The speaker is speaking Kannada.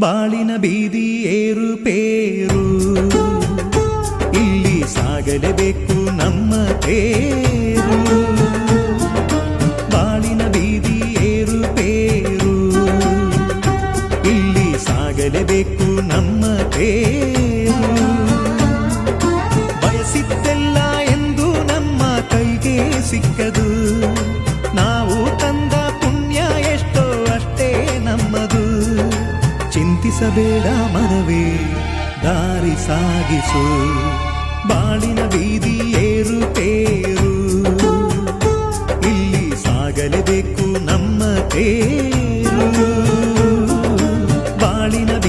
ಬಾಳಿನ ಬೀದಿ ಏರುಪೇರು ಇಲ್ಲಿ ಸಾಗಲೇಬೇಕು ನಮ್ಮ ತೇರು. ಬಾಳಿನ ಬೀದಿ ಏರುಪೇರು ಇಲ್ಲಿ ಸಾಗಲೇಬೇಕು ನಮ್ಮ ತೇರು. ಬಯಸಿದ್ದೆಲ್ಲ ಎಂದು ನಮ್ಮ ಕೈಗೆ ಸಿಕ್ಕದು. ಚಿಂತಿಸಬೇಡ ಮನವೇ ದಾರಿ ಸಾಗಿಸು. ಬಾಳಿನ ಬೀದಿ ಏರುಪೇರು ಇಲ್ಲಿ ಸಾಗಲೇಬೇಕು ನಮ್ಮ ತೇರು. ಬಾಳಿನ